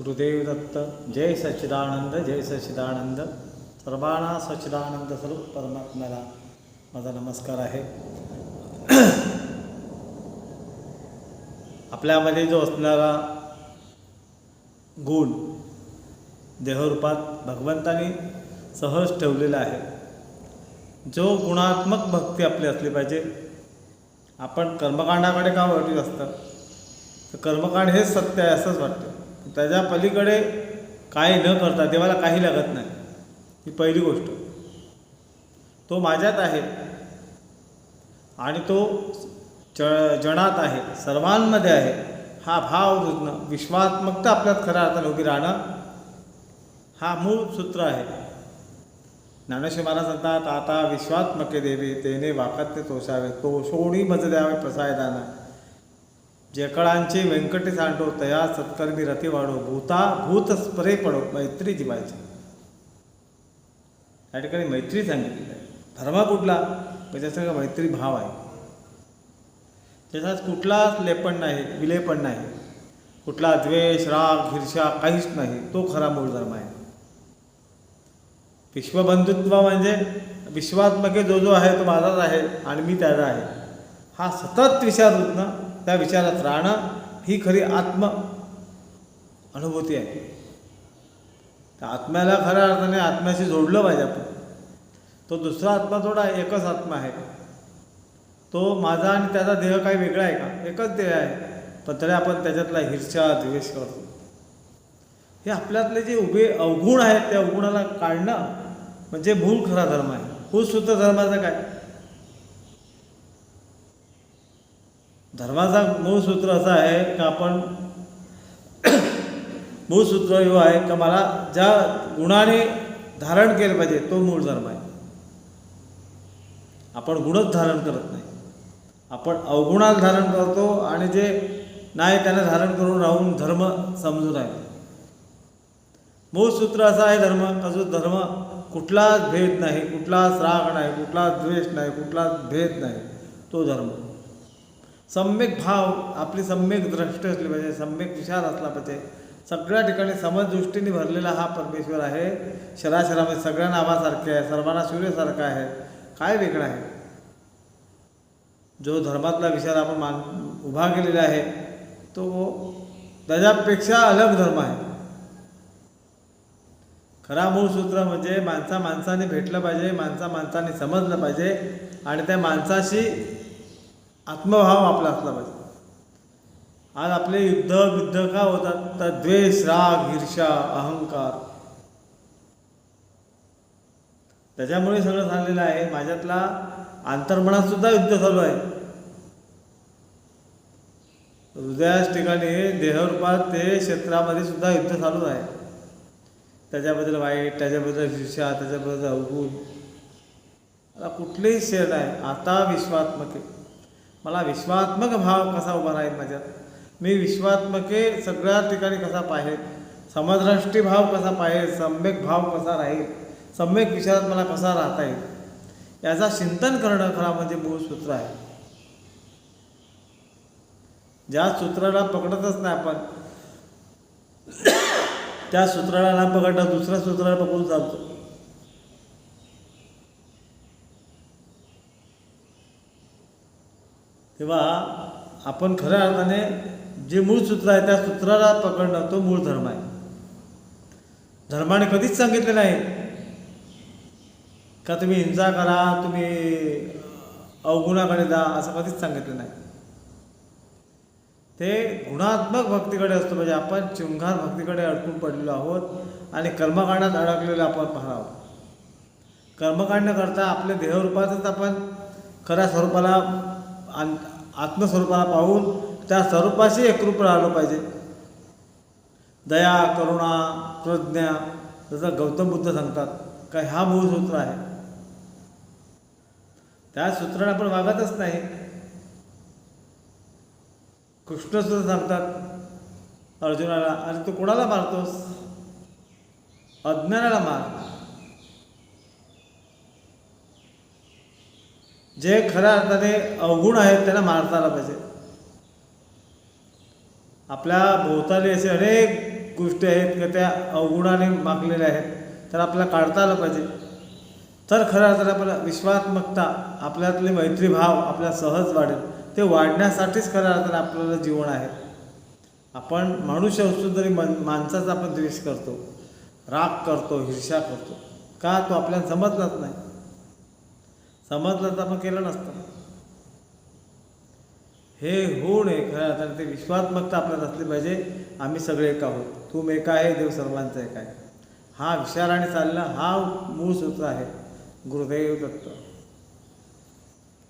गुरुदेव दत्त जय सच्चिदानंद जय सच्चिदानंद सर्वांना सच्चिदानंद स्वरूप परमात्म्याला माझा नमस्कार आहे. आपल्यामध्ये जो असणारा गुण देहरूपात भगवंतानी सहज ठेवलेला आहे. जो गुणात्मक भक्ती आपली असली पाहिजे. आपण कर्मकांडाकडे का वाटत असतं? तर कर्मकांड हेच सत्य आहे असंच वाटतं. त्याच्या पलीकडे काही न करता देवाला काही लागत नाही. ही पहिली गोष्ट. तो माझ्यात आहे. आणि तो ज जणात आहे. सर्वांमध्ये आहे. हा भाव रुजणं विश्वात्मकता आपल्यात खऱ्या अर्थाने उभी राहणं हा मूळ सूत्र आहे. ज्ञानेश्वर महाराज म्हणतात आता विश्वात्मके देवी तेने वाकत्य तोषावे तो सोडी मज द्यावे प्रसायदाना. जेकळांचे व्यंकटी सांडो तया सत्कर्मी रती वाढो भूता भूत स्परे पडो मैत्री जिवायची. या ठिकाणी मैत्री सांगितलेली आहे. धर्म कुठला? म्हणजे मैत्री भाव आहे? त्याच्यात कुठलाच लेपण नाही विलेपण नाही. कुठला द्वेष राग हिर्षा काहीच नाही. तो खरा मूळ धर्म आहे. विश्वबंधुत्व म्हणजे विश्वात्मके जो जो आहे तो माझाच आहे आणि मी त्याचा आहे. हा सतत विचार ना त्या विचारात राहणं ही खरी आत्म अनुभूती आहे. त्या आत्म्याला खऱ्या अर्थाने आत्म्याशी जोडलं पाहिजे आपण. तो दुसरा आत्मा थोडा एकच आत्मा आहे. तो माझा आणि त्याचा देह काही वेगळा आहे का? एकच देह आहे. पण तरी आपण त्याच्यातला हिरशा द्वेष करतो. हे आपल्यातले जे उभे अवगुण आहेत त्या अवगुणाला काढणं म्हणजे मूळ खरा धर्म आहे. मूळ शुद्ध धर्माचं काय? धर्माचा मूळ सूत्र असं आहे का आपण मूळ सूत्र हे आहे का मला ज्या गुणाने धारण केलं पाहिजे तो मूळ धर्म आहे. आपण गुणच धारण करत नाही. आपण अवगुणाला धारण करतो आणि जे नाही त्यांना धारण करून राहून धर्म समजून आहे मूळ सूत्र असं आहे धर्म का जो धर्म कुठलाच भेद नाही कुठलाच राग नाही कुठलाच द्वेष नाही कुठलाच भेद नाही तो धर्म. सम्यक भाव आपली सम्यक दृष्टी असली पाहिजे सम्यक विचार असला पाहिजे. सगळ्या ठिकाणी समजदृष्टीने भरलेला हा परमेश्वर आहे. शराशरामध्ये म्हणजे सगळ्या नावासारखे आहे सर्वांना सूर्यसारखा आहे. काय वेगळं आहे? जो धर्मातला विचार आपण मान उभा केलेला आहे तो त्याच्यापेक्षा अलग धर्म आहे. खरा मूळ सूत्र म्हणजे माणसा माणसाने भेटलं पाहिजे माणसा माणसाने समजलं पाहिजे आणि त्या माणसाशी आत्मभाव आपला असला पाहिजे. आज आपले युद्ध युद्ध का होतात? तर द्वेष राग ईर्षा अहंकार. त्याच्यामुळे सगळं झालेलं आहे. माझ्यातला अंतर्मनात सुद्धा युद्ध चालू आहे. हृदयाच ठिकाणी देहरूपात ते क्षेत्रामध्ये सुद्धा युद्ध चालू आहे. त्याच्याबद्दल वाईट त्याच्याबद्दल ईर्षा त्याच्याबद्दल अवगुण. आता कुठलेही शेर आहे आता विश्वात्मके. मला विश्वात्मक भाव कसा उभा राहील माझ्यात? मी विश्वात्मके सगळ्या ठिकाणी कसा पाहिजे समदृष्टी भाव कसा पाहेल? सम्यक भाव कसा राहील? सम्यक विचारात मला कसा राहता येईल? याचा चिंतन करणं खरा म्हणजे मूळ सूत्र आहे. ज्या सूत्राला पकडतच नाही आपण त्या सूत्राला ना पकडता दुसऱ्या सूत्राला पकडून जातो. तेव्हा आपण खऱ्या अर्थाने जे मूळ सूत्र आहे त्या सूत्राला पकडणं तो मूळ धर्म आहे. धर्माने कधीच सांगितले नाही का तुम्ही हिंसा करा तुम्ही अवगुणाकडे जा असं कधीच सांगितलं नाही. ते गुणात्मक भक्तीकडे असतो म्हणजे आपण चिंगार भक्तीकडे अडकून पडलेलो आहोत आणि कर्मकांडात अडकलेलो आपण पाहणार आहोत. कर्मकांड करता आपल्या देहरूपातच आपण खऱ्या स्वरूपाला आन आत्मस्वरूपाला पाहून त्या स्वरूपाशी एकरूप राहिलं पाहिजे. दया करुणा प्रज्ञा जसं गौतम बुद्ध सांगतात का हा मूळसूत्र आहे. त्या सूत्राने आपण वागतच नाही. कृष्णसूत्र सांगतात अर्जुनाला अरे तू कोणाला मारतोस? अज्ञानाला मार. जे खऱ्या अर्थाने अवगुण आहेत त्यांना मारता आला पाहिजे. आपल्या भोवताली असे अनेक गोष्टी आहेत का त्या अवगुणाने मागलेल्या आहेत तर आपल्याला काढता आलं पाहिजे. तर खऱ्या अर्थाने आपल्याला विश्वात्मकता आपल्यातले मैत्रीभाव आपल्या सहज वाढेल ते वाढण्यासाठीच खऱ्या अर्थाने आपल्याला जीवन आहे. आपण मनुष्य असून तरी मन माणसाचा आपण द्वेष करतो राग करतो हिर्षा करतो. का तो आपल्याला समजलाच नाही. समजलं तर आपण केलं नसतं. हे होऊ नये खऱ्या अर्थाने ते विश्वात्मकता आपल्यात असली पाहिजे. आम्ही सगळे एक आहोत. तुम एक आहे देव सर्वांचा एक आहे. हा विचाराने चालला हा मूळ सूत्र आहे. गुरुदेव दत्त.